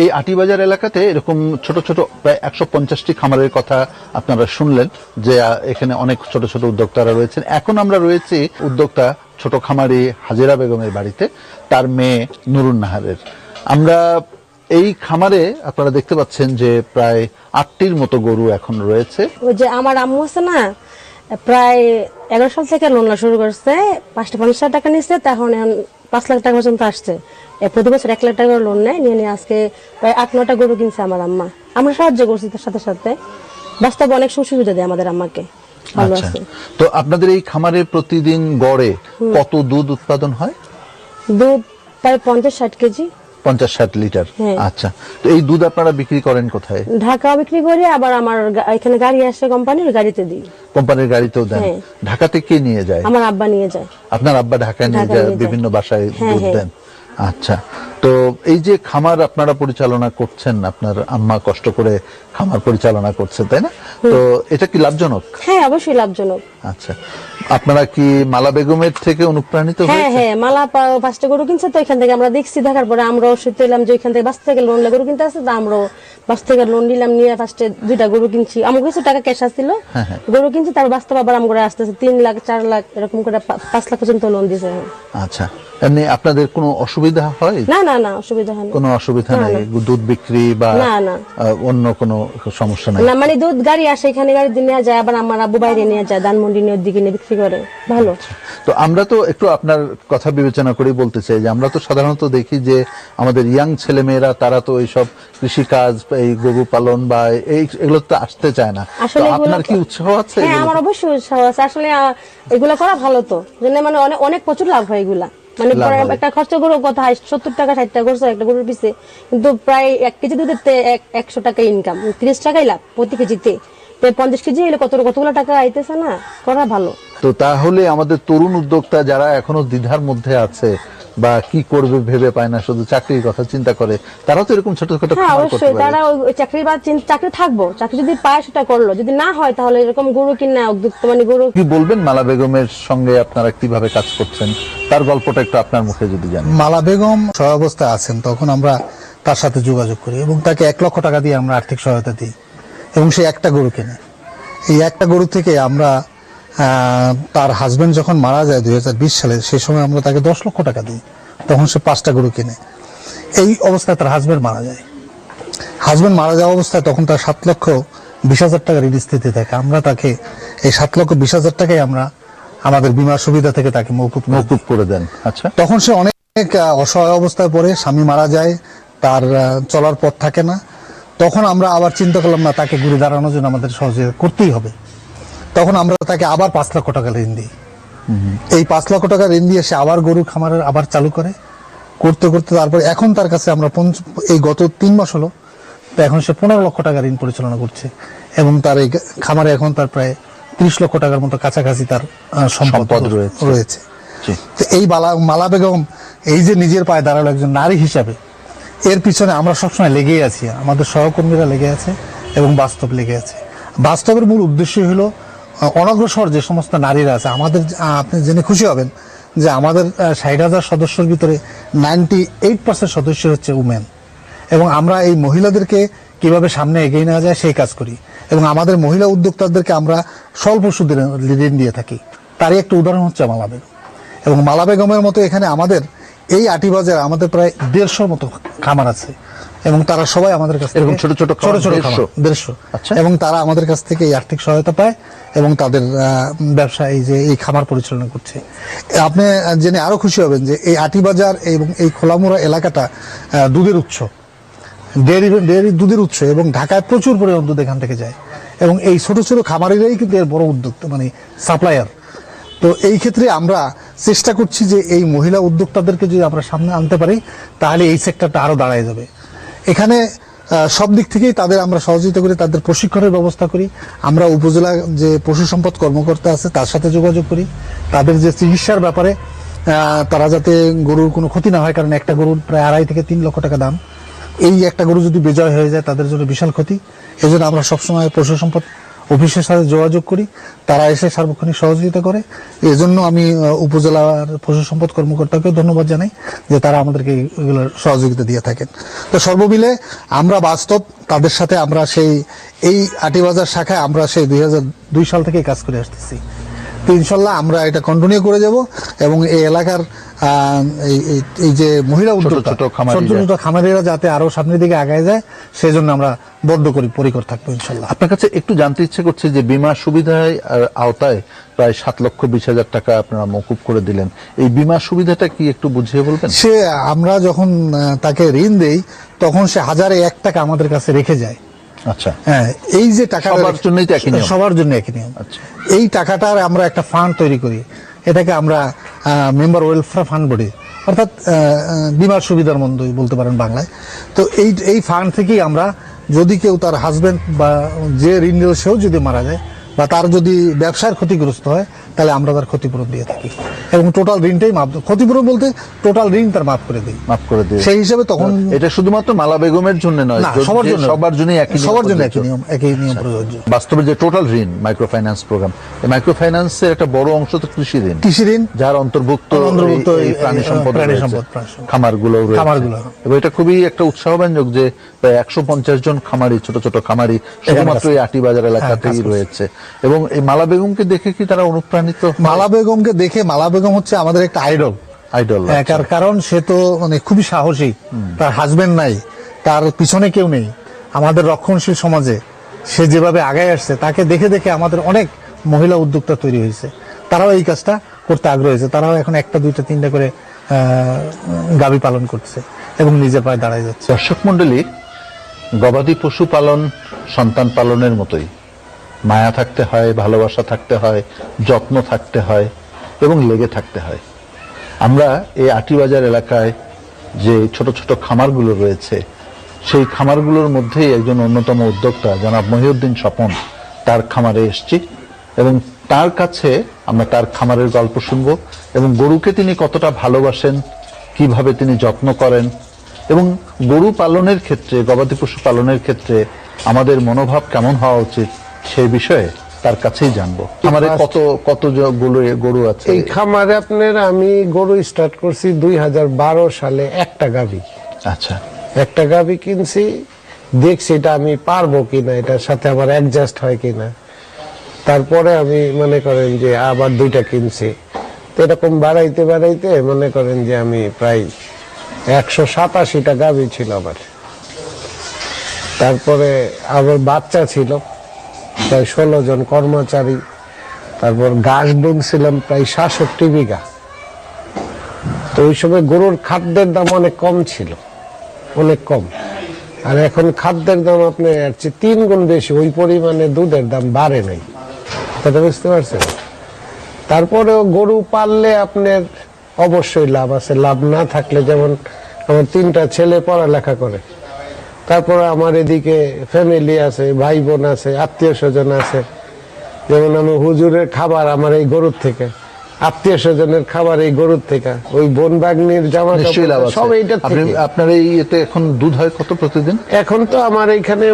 এই আটিবাজার এলাকাতে এরকম ছোট ছোট প্রায় একশো পঞ্চাশটি খামারের কথা আপনারা শুনলেন যে এখানে অনেক ছোট ছোট উদ্যোক্তারা রয়েছেন। এখন আমরা রয়েছি উদ্যোক্তা ছোট খামারি হাজিরা বেগমের বাড়িতে, তার মেয়ে নুরুন নাহারের। আমরা এই খামারে আপনারা দেখতে পাচ্ছেন যে, প্রায় আটটির মতো গরু এখন রয়েছে। ওই যে আমার আম্মু আছে না, প্রায় এগারো সাল থেকে লোন শুরু করছে, পাঁচটা পঞ্চাশ টাকা নিচ্ছে তখন পাঁচ লাখ টাকা পর্যন্ত আসছে। প্রতি বছর এক লাখ টাকা লোন নেয় নিয়ে নিয়ে আজকে প্রায় আট নটা গরু কিনছে আমার আম্মা। আমরা সাহায্য করছি তার সাথে সাথে। বাস্তবে অনেক সুযোগ সুবিধা দেয় আমাদের আম্মাকে। ভালো আচ্ছা। আছে। তো আপনাদের এই খামারে প্রতিদিন গড়ে কত দুধ উৎপাদন হয়? দুধ প্রায় পঞ্চাশ ষাট কেজি। পঞ্চাশ ষাট লিটার। হ্যাঁ। আচ্ছা। তো এই দুধ আপনারা বিক্রি করেন কোথায়? ঢাকা বিক্রি করি আবার আমার এখানে গাড়ি আসে কোম্পানির গাড়িতে দিই। কোম্পানির গাড়িতেও দেন। হ্যাঁ। ঢাকাতে কে নিয়ে যায়? আমার আব্বা নিয়ে যায়। আপনার আব্বা ঢাকায় নিয়ে যায় বিভিন্ন বাসায় হ্যাঁ, দুধ। দেন। আচ্ছা। তো এই যে খামার আপনারা পরিচালনা করছেন আপনার আম্মা কষ্ট করে খামার পরিচালনা করছেন তাই না? তো এটা কি লাভজনক? হ্যাঁ অবশ্যই লাভজনক। আচ্ছা। আপনারা কি মালা বেগমের থেকে অনুপ্রাণিত হ্যাঁ হ্যাঁ মালা পাঁচটা গরু কিনছে তো এখান থেকে আমরা দেখছি দেখার পরে আমরাও সত্যি এলাম যে এখান থেকে বাস থেকে লোন গরু কিনতে আসছে তো আমরাও বাস থেকে লোন নিলাম নিয়ে ফার্স্টে দুইটা গরু কিনছি। আমার কিছু টাকা ক্যাশ আসছিল হ্যাঁ, হ্যাঁ। গরু কিনছি বাস্তব আবার আমরা আসতেছে তিন লাখ চার লাখ এরকম করে পাঁচ লাখ পর্যন্ত লোন দিয়েছে আচ্ছা এমনি আপনাদের কোনো অসুবিধা হয়? না না না অসুবিধা হয় কোনো অসুবিধা নেই? দুধ বিক্রি বা না, না। অন্য কোনো সমস্যা নাই? না মানে দুধ গাড়ি আসে এখানে গাড়ি দিয়ে নেওয়া যায় আবার আমার আব্বু বাইরে নিয়ে যায় ধানমন্ডি নিয়ে দিকে নিয়ে বিক্রি করে ভালো। তো আমরা তো একটু আপনার কথা বিবেচনা করেই বলতে চাই যে আমরা তো সাধারণত দেখি যে আমাদের ইয়াং ছেলেমেয়েরা তারা তো এইসব কৃষিকাজ এই গরু পালন বা এই এগুলো তো আসতে চায় না। আসলে আপনার কি উৎসাহ আছে হ্যাঁ আমার অবশ্যই উৎসাহ আছে। আসলে এগুলা করা ভালো তো। জন্য মানে অনেক অনেক প্রচুর লাভ হয় এগুলা। মানে। একটা খরচ কত হয় সত্তর টাকা ষাট টাকা খরচ একটা গরুর পিছে কিন্তু প্রায় এক কেজি দুধের একশো টাকা ইনকাম তিরিশ টাকাই লাভ প্রতি কেজিতে। পঞ্চাশ কেজি হলে কত কতগুলো টাকা আইতেছে না? করা ভালো। তো তাহলে আমাদের তরুণ উদ্যোক্তা যারা এখনও দ্বিধার মধ্যে আছে বা কি করবে ভেবে পায় না শুধু চাকরির কথা চিন্তা করে তারাও তো এরকম ছোটখাটো হ্যাঁ অবশ্যই। তারা ওই- চাকরি বা চাকরি থাকব। চাকরি যদি পায় সেটা করল। যদি না হয় তাহলে এরকম গরু কিনা উদ্যোক্ত মানে গরু কি বলবেন মালা বেগমের সঙ্গে আপনারা কীভাবে কাজ করছেন? তার গল্পটা একটু আপনার মুখে যদি জানেন মালা বেগম সহাবস্থায় আছেন তখন আমরা তার সাথে যোগাযোগ করি এবং তাকে এক লক্ষ টাকা দিয়ে আমরা আর্থিক সহায়তা দিই। এবং সে একটা গরু কেনে। এই একটা গরু থেকে আমরা তার হাজবেন্ড যখন মারা যায় দুই হাজার বিশ সালে সেই সময় আমরা তাকে দশ লক্ষ টাকা দিই। তখন সে পাঁচটা গরু কেনে। এই অবস্থায় তার হাজবেন্ড মারা যায়। হাজবেন্ড মারা যাওয়া অবস্থায় তখন তার সাত লক্ষ বিশ হাজার টাকা ঋণ স্থিতি থাকে। আমরা তাকে এই সাত লক্ষ বিশ হাজার টাকাই আমরা আমাদের বিমা সুবিধা থেকে তাকে মৌকুব মৌকুব করে দেন। আচ্ছা। তখন সে অনেক অসহায় অবস্থায় পড়ে। স্বামী মারা যায় তার চলার পথ থাকে না। তখন আমরা আবার চিন্তা করলাম না তাকে ঘুরে দাঁড়ানোর জন্য আমাদের সহযোগিতা করতেই হবে। তখন আমরা তাকে আবার পাঁচ লক্ষ টাকা ঋণ দিই। এই পাঁচ লক্ষ টাকা ঋণ দিয়ে সে আবার গরু খামারের আবার চালু করে করতে করতে তারপরে এখন তার কাছে আমরা এই গত তিন মাস হলো তো এখন সে পনেরো লক্ষ টাকা ঋণ পরিচালনা করছে এবং তার এই খামারে এখন তার প্রায় ত্রিশ লক্ষ টাকার মতো কাছাকাছি তার সম্পদ রয়েছে। তো এই মালা বেগম এই যে নিজের পায়ে দাঁড়াল একজন নারী হিসাবে এর পিছনে আমরা সবসময় লেগেই আছি, আমাদের সহকর্মীরা লেগে আছে এবং বাস্তব লেগে আছে। বাস্তবের মূল উদ্দেশ্য হলো অনগ্রসর যে সমস্ত নারীরা আছে, আমাদের আপনি জেনে খুশি হবেন যে আমাদের ষাট হাজার সদস্যর ভিতরে নাইনটি এইট পার্সেন্ট সদস্য হচ্ছে উমেন এবং আমরা এই মহিলাদেরকে কীভাবে সামনে এগিয়ে নেওয়া যায় সেই কাজ করি। এবং আমাদের মহিলা উদ্যোক্তাদেরকে আমরা স্বল্প সুদের ঋণ দিয়ে থাকি। তারই একটা উদাহরণ হচ্ছে মালা বেগম। এবং মালা বেগমের মতো এখানে আমাদের এই আটিবাজার আমাদের প্রায় দেড়শোর মতো খামার আছে। এবং তারা সবাই আমাদের কাছ থেকে এরকম ছোট ছোট ছোট ছোট দেড়শো? আচ্ছা। এবং তারা আমাদের কাছ থেকে এই আর্থিক সহায়তা পায় এবং তাদের ব্যবসা এই যে এই খামার পরিচালনা করছে। আপনি জেনে আরও খুশি হবেন যে এই আটি বাজার এবং এই খোলামোড়া এলাকাটা দুধের উৎস। ডেয়ারি ডেয়ারি দুধের উৎস এবং ঢাকায় প্রচুর পরিমাণ দুধ এখান থেকে যায়। এবং এই ছোট ছোট খামারিরাই কিন্তু এর বড় উদ্যোক্তা মানে সাপ্লায়ার। তো এই ক্ষেত্রে আমরা চেষ্টা করছি যে এই মহিলা উদ্যোক্তাদেরকে যদি আমরা সামনে আনতে পারি, তাহলে এই সেক্টরটা আরও দাঁড়ায় যাবে। এখানে সব দিক থেকেই তাদের আমরা সহযোগিতা করি, তাদের প্রশিক্ষণের ব্যবস্থা করি। আমরা উপজেলা যে পশু সম্পদ কর্মকর্তা আছে, তার সাথে যোগাযোগ করি। তাদের যে চিকিৎসার ব্যাপারে তারা যাতে গরুর কোনো ক্ষতি না হয়, কারণ একটা গরুর প্রায় আড়াই থেকে তিন লক্ষ টাকা দাম। এই একটা গরু যদি বিজয় হয়ে যায়, তাদের জন্য বিশাল ক্ষতি। এই জন্য আমরা সবসময় পশু সম্পদ অফিসের সাথে যোগাযোগ করি, তারা এসে সার্বক্ষণিক সহযোগিতা করে। এজন্য আমি উপজেলার পশু সম্পদ কর্মকর্তাকেও ধন্যবাদ জানাই যে তারা আমাদেরকে এগুলোর সহযোগিতা দিয়ে থাকেন। তো সর্বমিলে আমরা বাস্তব, তাদের সাথে আমরা সেই, এই আটিবাজার শাখায় আমরা সেই দুই সাল থেকে কাজ করে আসতেছি। তো ইনশাল্লাহ আমরা এটা কন্টিনিউ করে যাব এবং এই এলাকার এই- যে মহিলা উদ্যোক্তা ছোট ছোট ছোট খামারিরা যাতে আরও সামনের দিকে আগায় যায় সেই জন্য আমরা বদ্ধ করি পরিকর থাকব ইনশাল্লাহ। আপনার কাছে একটু জানতে ইচ্ছে করছে যে বিমা সুবিধায় আওতায় প্রায় সাত লক্ষ বিশ হাজার টাকা আপনারা মকুব করে দিলেন। এই বিমা সুবিধাটা কি একটু বুঝিয়ে বলবেন? সে আমরা যখন তাকে ঋণ দেই তখন সে হাজারে এক টাকা আমাদের কাছে রেখে যায়। আচ্ছা। হ্যাঁ এই যে টাকা সবার জন্যই একই নিয়ম। সবার জন্য একই নিয়ম। আচ্ছা। এই টাকাটার আমরা একটা ফান্ড তৈরি করি। এটাকে আমরা মেম্বার ওয়েলফেয়ার ফান্ড বলি। অর্থাৎ বিমার সুবিধার মধ্যই বলতে পারেন বাংলায়। তো এই এই ফান্ড থেকেই আমরা যদি কেউ তার হাজবেন্ড বা যে ঋণ নিল সেও যদি মারা যায় বা তার যদি ব্যবসার ক্ষতিগ্রস্ত হয় তাহলে আমরা তার ক্ষতিপূরণ দিয়ে থাকি। এবং টোটাল ঋণটাই মাপ ক্ষতিপূরণ বলতে টোটাল ঋণ তার মাফ করে দিই। মাফ করে দিয়ে সেই হিসেবে তখন এটা শুধুমাত্র মালা বেগমের জন্য নয় সবার জন্য সবার জন্য একই সবার জন্য একই নিয়ম একই নিয়ম প্রযোজ্য। বাস্তবে যে টোটাল ঋণ মাইক্রো ফাইন্যান্স প্রোগ্রাম এই মাইক্রো ফাইন্যান্সের একটা বড় অংশ তো কৃষি ঋণ। কৃষি ঋণ। যার অন্তর্ভুক্ত অন্তর্ভুক্ত এই- প্রাণী সম্পদ প্রাণী সম্পদ। খামারগুলো। খামারগুলো। এবং এটা খুবই একটা উৎসাহব্যঞ্জক যে প্রায় একশো পঞ্চাশ জন খামারি ছোট ছোট খামারি শুধুমাত্র এই আটি বাজার এলাকাতেই হ্যাঁ, রয়েছে। এবং এই মালা বেগমকে দেখে কি তারা অনুপ্রাণিত মালা বেগমকে দেখে মালা বেগম হচ্ছে আমাদের একটা আইডল আইডল হ্যাঁ, কার- কারণ সে তো মানে খুবই সাহসী। তার হাজবেন্ড নাই তার পিছনে কেউ নেই। আমাদের রক্ষণশীল সমাজে সে যেভাবে আগায় আসছে তাকে দেখে দেখে আমাদের অনেক মহিলা উদ্যোক্তা তৈরি হয়েছে। তারাও এই কাজটা করতে আগ্রহ হয়েছে। তারাও এখন একটা দুইটা তিনটা করে গাবি পালন করছে এবং নিজের পায়ে দাঁড়ায় যাচ্ছে। দর্শক মন্ডলী গবাদি পশু পালন সন্তান পালনের মতোই। মায়া থাকতে হয়, ভালোবাসা থাকতে হয়, যত্ন থাকতে হয় এবং লেগে থাকতে হয়। আমরা এই আটিবাজার এলাকায় যে ছোট ছোট খামারগুলো রয়েছে, সেই খামারগুলোর মধ্যেই একজন অন্যতম উদ্যোক্তা, জনাব মহিউদ্দিন স্বপন, তার খামারে এসছি এবং তার কাছে আমরা তার খামারের গল্প শুনব এবং গরুকে তিনি কতটা ভালোবাসেন, কীভাবে তিনি যত্ন করেন এবং গরু পালনের ক্ষেত্রে, গবাদি পশু পালনের ক্ষেত্রে আমাদের মনোভাব কেমন হওয়া উচিত সেই বিষয়ে তার কাছেই জানব। আমাদের কত কত গরু গরু আছে? এই খামারে আপনার আমি গরু স্টার্ট করছি দুই হাজার বারো সালে একটা গাভি। আচ্ছা। একটা গাভি কিনছি দেখছি এটা আমি পারব কিনা এটার সাথে আমার অ্যাডজাস্ট হয় কিনা। তারপরে আমি মনে করেন যে আবার দুইটা কিনছি। তো এরকম বাড়াইতে বাড়াইতে মনে করেন যে আমি প্রায় একশো সাতাশিটা গাভি ছিল আমার। তারপরে আবার বাচ্চা ছিল। প্রায় ষোলো জন কর্মচারী, তারপর ঘাস বুনছিলাম প্রায় সাতষট্টি বিঘা। তো ওই সময় গরুর খাদ্যের দাম অনেক কম ছিল, অনেক কম। আর এখন খাদ্যের দাম আপনি এর চেয়ে তিন গুণ বেশি, ওই পরিমাণে দুধের দাম বাড়ে নাই। কথা বুঝতে পারছেন? তারপরেও গরু পাললে আপনার অবশ্যই লাভ আছে। লাভ না থাকলে যেমন আমার তিনটা ছেলে পড়ালেখা করে তারপরে আমার এদিকে ফ্যামিলি আছে ভাই বোন আছে আত্মীয় স্বজন আছে। যেমন আমি হুজুরের খাবার আমার এই গরুর থেকে আত্মীয় স্বজনের খাবার এই গরুর থেকে ওই বোন বাগনির জামা সব থেকে। আপনার এই এতে এখন দুধ হয় কত প্রতিদিন? এখন তো আমার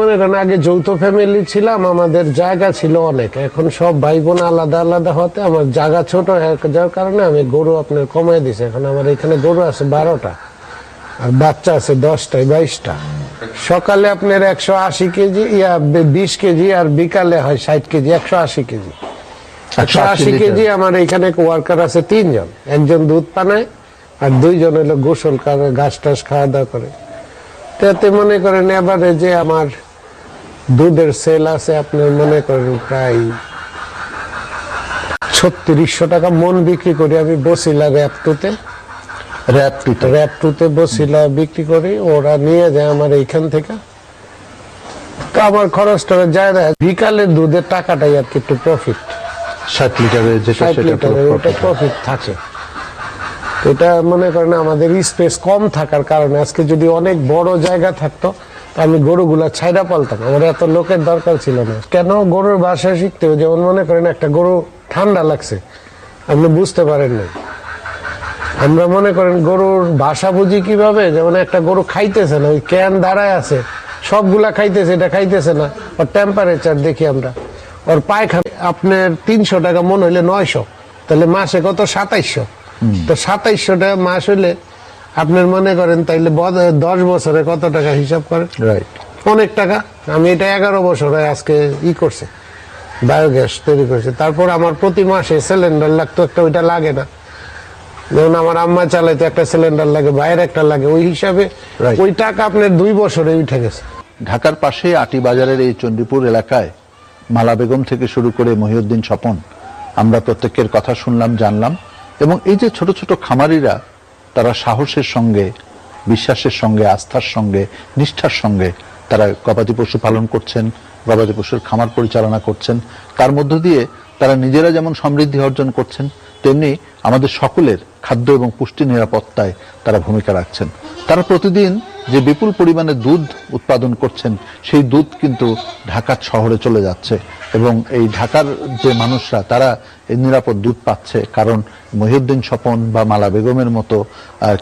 মনে করেন আগে যৌথ ফ্যামিলি ছিলাম আমাদের জায়গা ছিল অনেক। এখন সব ভাই বোন আলাদা আলাদা হতে আমার জায়গা ছোট হয়ে যাওয়ার কারণে আমি গরু আপনার কমাই দিছি। এখন আমার এখানে গরু আছে বারোটা আর বাচ্চা আছে দশটায় বাইশটা। সকালে আপনার একশো আশি কেজি ইয়া বিশ কেজি আর বিকালে হয় ষাট কেজি একশো আশি কেজি। একশো আশি। কেজি আমার এখানে ওয়ার্কার আছে তিনজন। একজন দুধ পানায় আর দুইজন হলো গোসল করে ঘাস টাস খাওয়া দাওয়া করে। তাতে মনে করেন এবারে যে আমার দুধের সেল আছে আপনার মনে করেন প্রায় ছত্রিশশো টাকা মন বিক্রি করি আমি বসিলা র্যাপটুতে র্যাপ টুতে বসিলা বিক্রি করি ওরা নিয়ে যায় আমার এইখান থেকে। তো আমার খরচটা যায় না বিকালের দুধের টাকাটাই আর কি একটু প্রফিট ষাট লিটারের যেটা ষাট লিটারের ওটা প্রফিট থাকে। এটা মনে করেন আমাদের স্পেস কম থাকার কারণে আজকে যদি অনেক বড় জায়গা থাকতো আমি গরুগুলা ছাইরা পালতাম। আমার এত লোকের দরকার ছিল না। কেন? গরুর বাসা শিখতে যেমন মনে করেন একটা গরু ঠান্ডা লাগছে আপনি বুঝতে পারেন না আমরা মনে করেন গরুর ভাষা বুঝি কীভাবে? যেমন একটা গরু খাইতেছে না ওই ক্যান দাঁড়ায় আছে সবগুলা খাইতেছে এটা খাইতেছে না ওর টেম্পারেচার দেখি আমরা। ওর পায়খানা আপনার তিনশো টাকা মন হইলে নয়শো তাহলে মাসে কত? সাতাইশশো। তো সাতাইশশো টাকা মাস হইলে আপনার মনে করেন তাইলে দশ বছরে কত টাকা হিসাব করেন? রাইট অনেক টাকা। আমি এটা এগারো বছরে আজকে ই করছে বায়োগ্যাস তৈরি করছে। তারপর আমার প্রতি মাসে সিলিন্ডার লাগতো একটা ওইটা লাগে না। যেমন আমার আম্মা চালাইতে একটা সিলিন্ডার লাগে বাইরে একটা লাগে ওই হিসাবে ওই টাকা আপনার দুই বছরে উঠে গেছে। ঢাকার পাশে আটি বাজারের এই চণ্ডীপুর এলাকায় মালা বেগম থেকে শুরু করে মহিউদ্দিন স্বপন আমরা প্রত্যেকের কথা শুনলাম জানলাম এবং এই যে ছোট ছোট খামারিরা তারা সাহসের সঙ্গে বিশ্বাসের সঙ্গে আস্থার সঙ্গে নিষ্ঠার সঙ্গে তারা গবাদি পশু পালন করছেন গবাদি পশুর খামার পরিচালনা করছেন। তার মধ্য দিয়ে তারা নিজেরা যেমন সমৃদ্ধি অর্জন করছেন, তেমনি আমাদের সকলের খাদ্য এবং পুষ্টি নিরাপত্তায় তারা ভূমিকা রাখছেন। তারা প্রতিদিন যে বিপুল পরিমাণে দুধ উৎপাদন করছেন, সেই দুধ কিন্তু ঢাকার শহরে চলে যাচ্ছে এবং এই ঢাকার যে মানুষরা, তারা নিরাপদ দুধ পাচ্ছে কারণ মহিউদ্দিন স্বপন বা মালা বেগমের মতো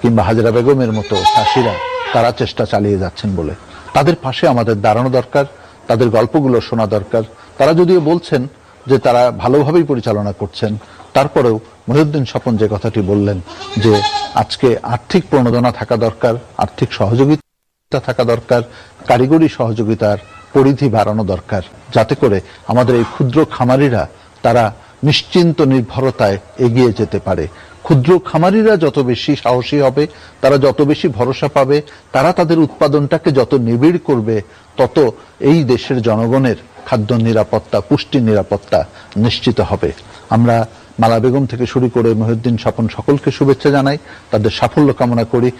কিংবা হাজরা বেগমের মতো চাষিরা তারা চেষ্টা চালিয়ে যাচ্ছেন বলে। তাদের পাশে আমাদের দাঁড়ানো দরকার, তাদের গল্পগুলো শোনা দরকার। তারা যদিও বলছেন যে তারা ভালোভাবেই পরিচালনা করছেন। তারপরেও মহিউদ্দিন স্বপন যে কথাটি বললেন যে আজকে আর্থিক প্রণোদনা থাকা দরকার, আর্থিক সহযোগিতা থাকা দরকার, কারিগরি সহযোগিতার পরিধি বাড়ানো দরকার, যাতে করে আমাদের এই ক্ষুদ্র খামারিরা তারা নিশ্চিন্ত নির্ভরতায় এগিয়ে যেতে পারে। ক্ষুদ্র খামারিরা যত বেশি সাহসী হবে, তারা যত বেশি ভরসা পাবে, তারা তাদের উৎপাদনটাকে যত নিবিড় করবে, তত এই দেশের জনগণের খাদ্য নিরাপত্তা, পুষ্টি নিরাপত্তা নিশ্চিত হবে। আমরা মালা বেগম থেকে শুরু করে মহিউদ্দিন স্বপন সকলকে শুভেচ্ছা জানাই। তাদের সাফল্য কামনা করি।